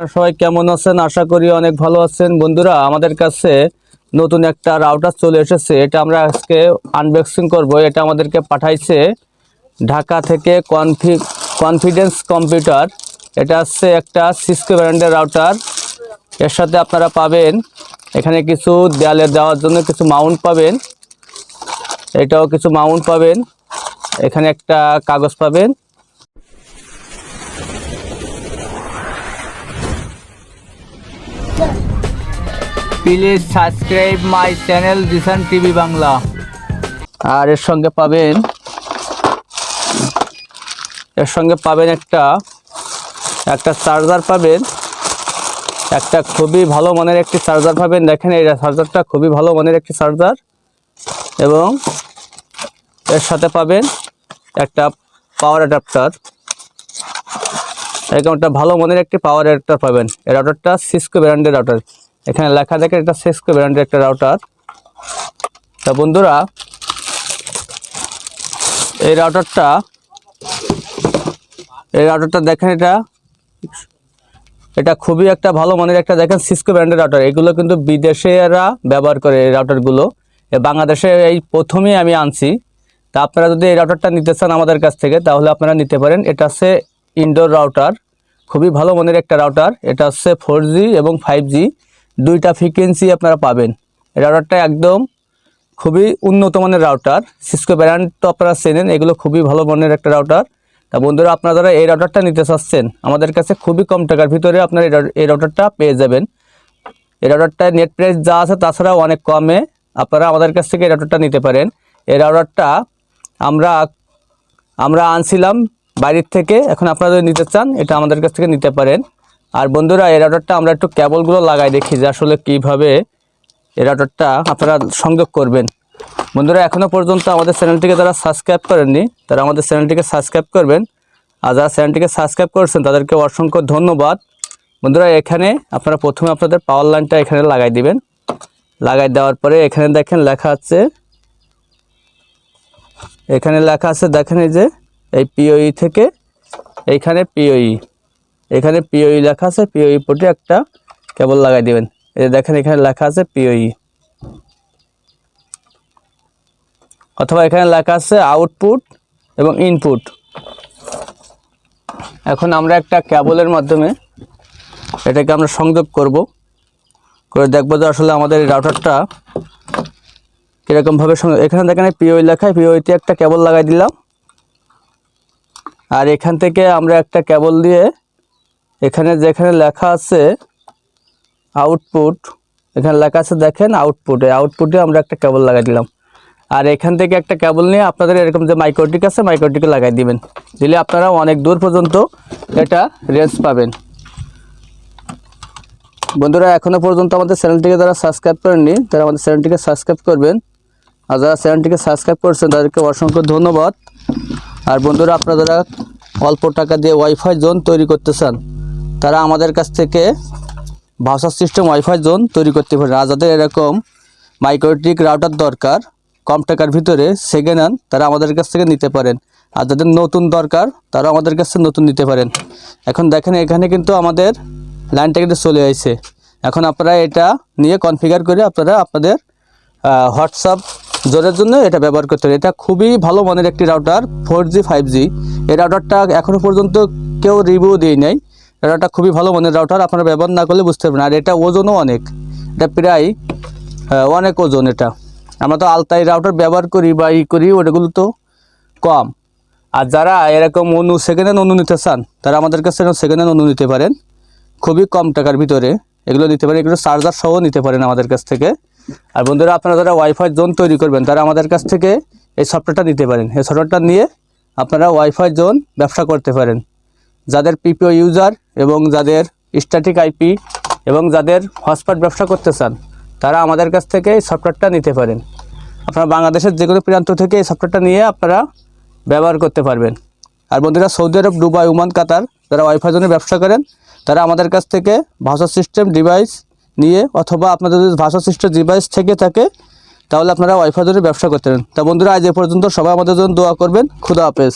সবাই কেমন আছেন? আশা করি অনেক ভালো আছেন। বন্ধুরা, আমাদের কাছে নতুন একটা রাউটার চলে এসেছে। এটা আমরা আজকে আনবক্সিং করব। এটা আমাদেরকে পাঠাইছে ঢাকা থেকে কনফি কনফিডেন্স কম্পিউটার এটা হচ্ছে একটা সিসকো ব্র্যান্ডের রাউটার এর সাথে আপনারা পাবেন এখানে কিছু দেয়ালে দেওয়ার জন্য কিছু মাউন্ট পাবেন। এটাও কিছু মাউন্ট পাবেন। এখানে একটা কাগজ পাবেন। Please subscribe my channel Dishan TV Bangla আর এর সঙ্গে পাবেন, এর সঙ্গে পাবেন একটা একটা চার্জার পাবেন। একটা খুবই ভালো মানের একটি চার্জার পাবেন। দেখেন এই চার্জারটা খুবই ভালো মানের একটি চার্জার এবং এর সাথে পাবেন একটা পাওয়ার অ্যাডাপ্টার এরকম একটা ভালো মনের একটি পাওয়ার অ্যাডাপ্টার পাবেন। এই রাউটারটা সিসকো ব্র্যান্ডের রাউটার এখানে লেখা দেখেন এটা সিসকো ব্র্যান্ডের একটা রাউটার তা বন্ধুরা, এই রাউটারটা এই রাউটারটা দেখেন এটা। এটা খুবই একটা ভালো মানের একটা দেখেন সিসকো ব্র্যান্ডের রাউটার এগুলো কিন্তু বিদেশেরা ব্যবহার করে এই রাউটারগুলো বাংলাদেশে এই প্রথমেই আমি আনছি। তা আপনারা যদি এই রাউটারটা নিতে চান আমাদের কাছ থেকে, তাহলে আপনারা নিতে পারেন। এটা হচ্ছে ইনডোর রাউটার খুবই ভালো মানের একটা রাউটার এটা হচ্ছে ফোর এবং ফাইভ দুইটা ফ্রিকোয়েন্সি আপনারা পাবেন। রাউটারটা একদম খুবই উন্নত মানের রাউটার সিসকো ব্র্যান্ড তো আপনারা চেনেন, এগুলো খুবই ভালো মানের একটা রাউটার তা বন্ধুরা, আপনারা এই রাউটারটা নিতে চাচ্ছেন, আমাদের কাছে খুবই কম টাকার ভিতরে আপনারা এই রাউটারটা পেয়ে যাবেন। এই রাউটারটায় নেট প্রাইস যা আছে, তাছাড়াও অনেক কমে আপনারা আমাদের কাছ থেকে এই রাউটারটা নিতে পারেন। এই রাউটারটা আমরা আমরা আনছিলাম বাড়ির থেকে এখন আপনারা যদি নিতে চান, এটা আমাদের কাছ থেকে নিতে পারেন। আর বন্ধুরা, এই রাউটারটা আমরা একটু কেবলগুলো লাগাই দেখি যে আসলে কীভাবে এই রাউটারটা আপনারা সংযোগ করবেন। বন্ধুরা এখনও পর্যন্ত আমাদের চ্যানেলটিকে যারা সাবস্ক্রাইব করেননি, তারা আমাদের চ্যানেলটিকে সাবস্ক্রাইব করবেন। আর যারা চ্যানেলটিকে সাবস্ক্রাইব করেছেন, তাদেরকে অসংখ্য ধন্যবাদ। বন্ধুরা, এখানে আপনারা প্রথমে আপনাদের পাওয়ার লাইনটা এখানে লাগাই দিবেন। লাগাই দেওয়ার পরে এখানে দেখেন লেখা আছে, এখানে লেখা আছে, দেখেন এই যে এই পিওই থেকে এইখানে পিওই। এখানে পিওই লেখা আছে, পিওই পটে একটা কেবল লাগাই দিবেন। এই দেখেন, এখানে লেখা আছে পিওই। অথবা এখানে লেখা আছে আউটপুট এবং ইনপুট। এখন আমরা একটা কেবলের মাধ্যমে এটাকে আমরা সংযোগ করব। করে দেখব যে আসলে আমাদের এই রাউটারটা কীরকমভাবে এখানে দেখেন পিওই লেখায় পিওইতে একটা কেবল লাগাই দিলাম। আর এখান থেকে আমরা একটা কেবল দিয়ে এখানে যেখানে লেখা আছে আউটপুট এখানে লেখা আছে দেখেন আউটপুটে আউটপুটে আমরা একটা কেবল লাগাই দিলাম। আর এখান থেকে একটা কেবল নিয়ে আপনাদের এরকম যে মাইক্রোটিক আছে মাইক্রোটিকে লাগাই দিবেন। দিলে আপনারা অনেক দূর পর্যন্ত এটা রেঞ্জ পাবেন। বন্ধুরা এখনও পর্যন্ত আমাদের চ্যানেলটিকে যারা সাবস্ক্রাইব করেননি, তারা আমাদের চ্যানেলটিকে সাবস্ক্রাইব করবেন। আর যারা চ্যানেলটিকে সাবস্ক্রাইব করছেন, তাদেরকে অসংখ্য ধন্যবাদ। আর বন্ধুরা আপনারা অল্প টাকা দিয়ে ওয়াইফাই জোন তৈরি করতে চান, তারা আমাদের কাছ থেকে ভাষা সিস্টেম ওয়াইফাই জোন তৈরি করতে পারেন। আর যাদের এরকম মাইক্রোটিক রাউটার দরকার, কম টাকার ভিতরে সেকেন্ড হ্যান্ড তারা আমাদের কাছ থেকে নিতে পারেন। আর যাদের নতুন দরকার তারা আমাদের কাছ থেকে নতুন নিতে পারেন। এখন দেখেন, এখানে কিন্তু আমাদের লাইনটা কিন্তু চলে আসছে এখন আপনারা এটা নিয়ে কনফিগার করে আপনারা আপনাদের হোয়াটসঅ্যাপ জোরের জন্য এটা ব্যবহার করতে হবে। এটা খুবই ভালো মানের একটি router four G five G এই রাউটারটা এখনও পর্যন্ত কেউ রিভিউ দিয়ে নেই। রাউটারটা খুবই ভালো মানের রাউটার আপনারা ব্যবহার না করলে বুঝতে পারবেন আর এটা ওজনও অনেক। এটা প্রায় অনেক ওজন এটা। আমরা তো আলতাই রাউটার ব্যবহার করি বা ই করি, ওটাগুলো তো কম। আর যারা এরকম অনু সেকেন্ড হ্যান্ড অনু নিতে চান, তারা আমাদের কাছে সেকেন্ড হ্যান্ড অনু নিতে পারেন। খুবই কম টাকার ভিতরে। এগুলো নিতে পারেন, এগুলো চার্জার সহ নিতে পারেন আমাদের কাছ থেকে। আর বন্ধুরা, আপনারা যারা ওয়াইফাই জোন তৈরি করবেন, তারা আমাদের কাছ থেকে এই সফটওয়্যারটা নিতে পারেন। এই সফটওয়্যারটা নিয়ে আপনারা ওয়াইফাই জোন ব্যবসা করতে পারেন। যাদের পিপিও ইউজার এবং যাদের স্ট্যাটিক আইপি এবং যাদের হটস্পট ব্যবসা করতে চান, তারা আমাদের কাছ থেকে এই সফটওয়্যারটা নিতে পারেন। আপনারা বাংলাদেশের যে কোনো প্রান্ত থেকে এই সফটওয়্যারটা নিয়ে আপনারা ব্যবহার করতে পারবেন। আর বন্ধুরা, সৌদি আরব, দুবাই, ওমান, কাতার, যারা ওয়াইফাই জন্য ব্যবসা করেন, তারা আমাদের কাছ থেকে ভাষা সিস্টেম ডিভাইস নিয়ে অথবা আপনাদের যদি ভাষা সৃষ্ট ডিভাইস থেকে থাকে, তাহলে আপনারা ওয়াইফাই ধরে ব্যবসা করতে পারেন। তা বন্ধুরা, আজ এ পর্যন্ত সবাই আমাদের জন্য দোয়া করবেন। খুদা হাফেজ।